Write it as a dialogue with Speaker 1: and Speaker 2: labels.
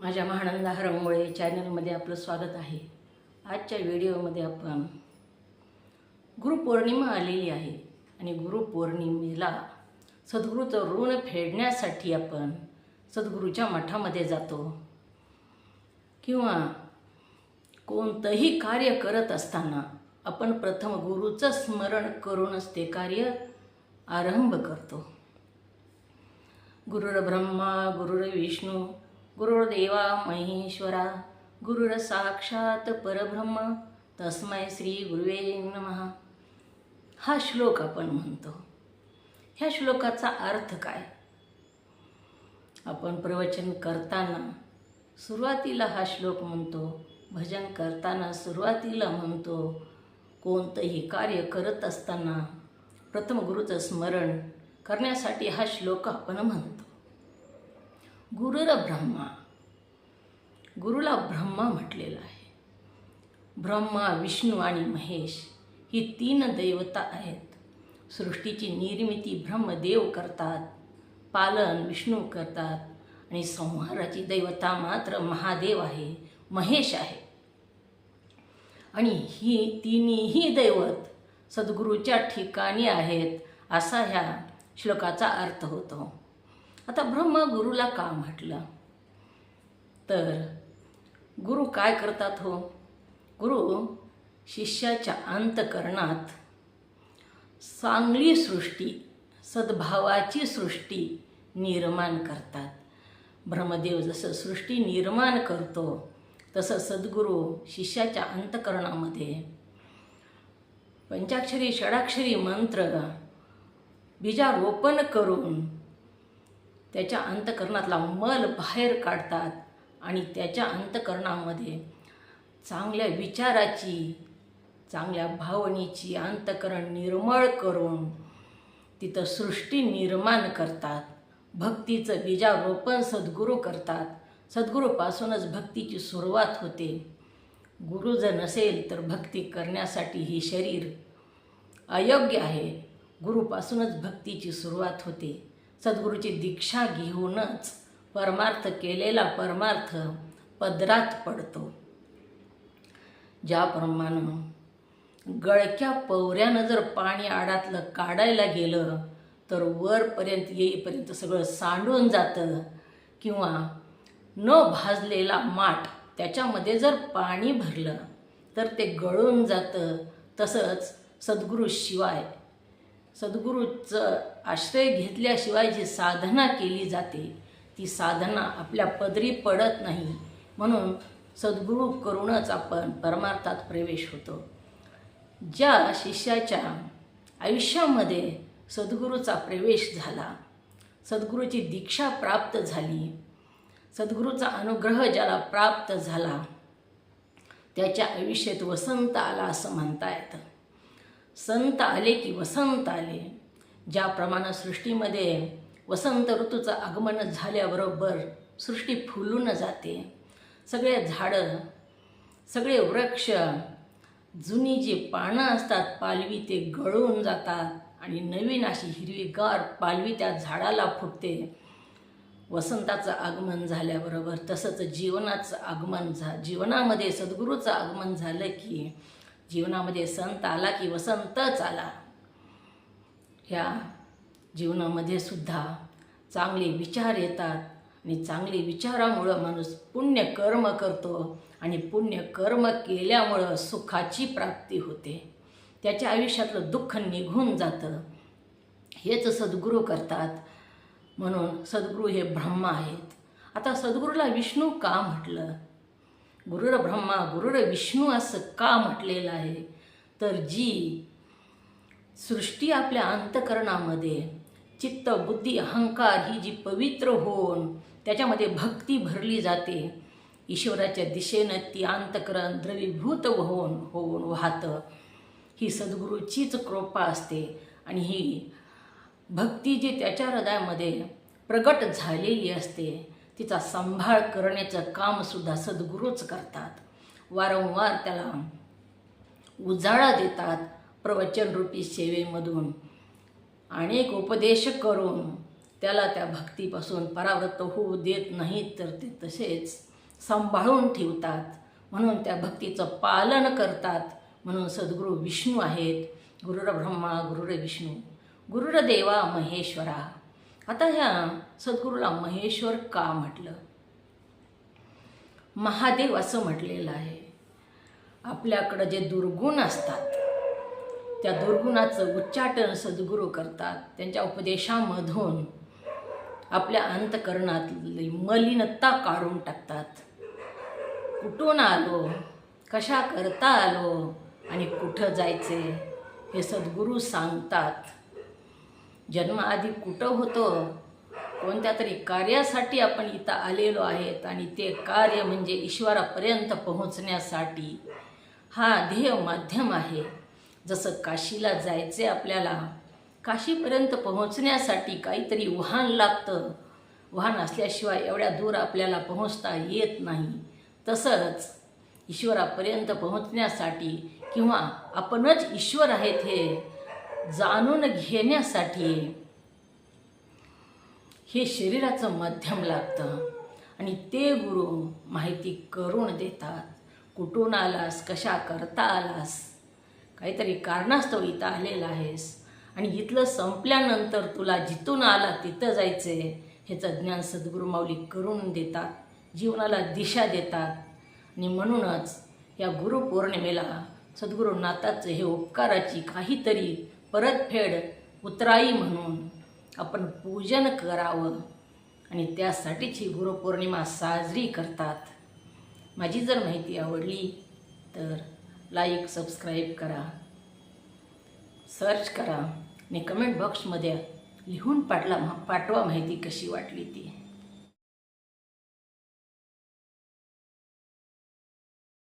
Speaker 1: माझ्या महानंदा हरंगोळे चॅनलमध्ये आपलं स्वागत आहे. आजच्या व्हिडिओमध्ये आपण गुरुपौर्णिमा आलेली आहे आणि गुरुपौर्णिमेला सद्गुरूचं ऋण फेडण्यासाठी आपण सद्गुरूच्या मठामध्ये जातो किंवा कोणतंही कार्य करत असताना आपण प्रथम गुरुचं स्मरण करूनच ते कार्य आरंभ करतो. गुरुर ब्रह्मा गुरुर विष्णू गुरुर्देवा महेश्वरा गुरुर साक्षात परब्रह्म तस्मै श्री गुरुवे नमहा हा श्लोक आपण म्हणतो. ह्या श्लोकाचा अर्थ काय? आपण प्रवचन करताना सुरुवातीला हा श्लोक म्हणतो भजन करताना सुरुवातीला म्हणतो कोणतंही कार्य करत असताना प्रथम गुरुचं स्मरण करण्यासाठी हा श्लोक आपण म्हणतो. गुरुर ब्रह्मा. गुरुला ब्रह्मा म्हटलेलं आहे. ब्रह्मा विष्णू आणि महेश ही तीन दैवता आहेत. सृष्टीची निर्मिती ब्रह्मदेव करतात पालन विष्णू करतात आणि संहाराची दैवता मात्र महादेव आहे महेश आहे. आणि ही तिन्ही दैवत सद्गुरूच्या ठिकाणी आहेत असा ह्या श्लोकाचा अर्थ होतो. आता ब्रह्म गुरुला का म्हटलं? तर गुरु काय करतात हो? गुरु शिष्याच्या अंतकरणात चांगली सृष्टी सद्भावाची सृष्टी निर्माण करतात. ब्रह्मदेव जसं सृष्टी निर्माण करतो तसं सद्गुरू शिष्याच्या अंतकरणामध्ये. पंचाक्षरी षडाक्षरी मंत्र बीजारोपण करून त्याच्या अंतकरणातला मल बाहेर काढतात आणि त्याच्या अंतकरणामध्ये चांगल्या विचाराची चांगल्या भावनेची अंतकरण निर्मळ करून तिथं सृष्टी निर्माण करतात. भक्तीचं बीजारोपण सद्गुरू करतात. सद्गुरूपासूनच भक्तीची सुरुवात होते. गुरु जर नसेल तर भक्ती करण्यासाठी ही शरीर अयोग्य आहे. गुरुपासूनच भक्तीची सुरुवात होते. सद्गुरूची दीक्षा घेऊनच परमार्थ केलेला परमार्थ पदरात पडतो. ज्याप्रमाणे गळक्या पवऱ्यानं जर पाणी आडातलं काढायला गेलं तर वरपर्यंत येईपर्यंत सगळं सांडून जातं किंवा न भाजलेला माठ त्याच्यामध्ये जर पाणी भरलं तर ते गळून जातं. तसंच सद्गुरूशिवाय सद्गुरूचं आश्रय घेतल्याशिवाय जी साधना केली जाते ती साधना आपल्या पदरी पडत नाही. म्हणून सद्गुरू करूनच आपण परमार्थात प्रवेश होतो. ज्या शिष्याच्या आयुष्यामध्ये सद्गुरूचा प्रवेश झाला सद्गुरूची दीक्षा प्राप्त झाली सद्गुरूचा अनुग्रह ज्याला प्राप्त झाला त्याच्या आयुष्यात वसंत आला असं म्हणता येतं. संत आले की वसंत आले. ज्याप्रमाणे सृष्टीमध्ये वसंत ऋतूचं आगमन झाल्याबरोबर सृष्टी फुलून जाते. सगळे झाडं सगळे वृक्ष जुनी जी पानं असतात पालवी ते गळून जातात आणि नवीन अशी हिरवीगार पालवी त्या झाडाला फुटते. वसंताचं आगमन झाल्याबरोबर तसंच जीवनाचं आगमन झा जीवनामध्ये सद्गुरूचं आगमन झालं की जीवनामध्ये संत आला की वसंतच आला ह्या जीवनामध्ये सुद्धा चांगले विचार येतात आणि चांगले विचारामुळं माणूस पुण्य कर्म करतो आणि पुण्य कर्म केल्यामुळं सुखाची प्राप्ती होते. त्याच्या आयुष्यातलं दुःख निघून जातं. हेच सद्गुरू करतात. म्हणून सद्गुरू हे ब्रह्मा आहेत. आता सद्गुरूला विष्णू का म्हटलं? गुरुर ब्रह्मा गुरुर विष्णू असं का म्हटलेलं आहे? तर जी सृष्टी आपल्या अंतकरणामध्ये चित्त बुद्धी अहंकार ही जी पवित्र होऊन त्याच्यामध्ये भक्ती भरली जाते ईश्वराच्या दिशेनं ती अंतकरण द्रवीभूत होऊन होऊन वाहतं. ही सद्गुरूचीच कृपा असते आणि ही भक्ती जी त्याच्या हृदयामध्ये प्रगट झालेली असते तिचा सांभाळ करण्याचं कामसुद्धा सद्गुरूच करतात. वारंवार त्याला उजाळा देतात प्रवचनरूपी सेवेमधून. अनेक उपदेश करून त्याला त्या भक्तीपासून परावृत्त होऊ देत नाहीत तर ते तसेच सांभाळून ठेवतात. म्हणून त्या भक्तीचं पालन करतात. म्हणून सद्गुरू विष्णू आहेत. गुरुर ब्रह्मा गुरुर विष्णू गुरुर देवा महेश्वरा. आता ह्या सद्गुरूला महेश्वर का म्हटलं? महादेव असं म्हटलेलं आहे. आपल्याकडं जे दुर्गुण असतात त्या दुर्गुणाचं उच्चाटन सद्गुरू करतात. त्यांच्या उपदेशामधून आपल्या अंतकरणातली मलिनता काढून टाकतात. कुठून आलो? कशा करता आलो? आणि कुठं जायचे? हे सद्गुरू सांगतात. जन्माआधी कुठं होतो? कोणत्या तरी कार्यासाठी आपण इथं आलेलो आहेत आणि ते कार्य म्हणजे ईश्वरापर्यंत पोहोचण्यासाठी हा ध्येय माध्यम आहे. जसं काशीला जायचे आपल्याला काशीपर्यंत पोहोचण्यासाठी काहीतरी वाहन लागतं. वाहन असल्याशिवाय एवढ्या दूर आपल्याला पोहोचता येत नाही. तसंच ईश्वरापर्यंत पोहोचण्यासाठी किंवा आपणच ईश्वर आहेत हे जाणून घेण्यासाठी हे शरीराचं माध्यम लागतं. आणि ते गुरु माहिती करून देतात. कुठून आलास? कशा करता आलास? काहीतरी कारणास्तव इथं आलेला आहेस. आणि इथलं संपल्यानंतर तुला जिथून आला तिथं जायचं आहे ह्याचं ज्ञान सद्गुरू माऊली करून देतात. जीवनाला दिशा देतात. आणि म्हणूनच या गुरुपौर्णिमेला सद्गुरुनाथाचं हे उपकाराची काहीतरी परतफेड उतराई म्हणून. आपण पूजन करावं आणि त्यासाठीची गुरुपौर्णिमा साजरी करतात. माझी जर माहिती आवडली तर लाईक सबस्क्राईब करा. सर्च करा आणि कमेंट बॉक्समध्ये लिहून पाठला पाठवा माहिती कशी वाटली ती.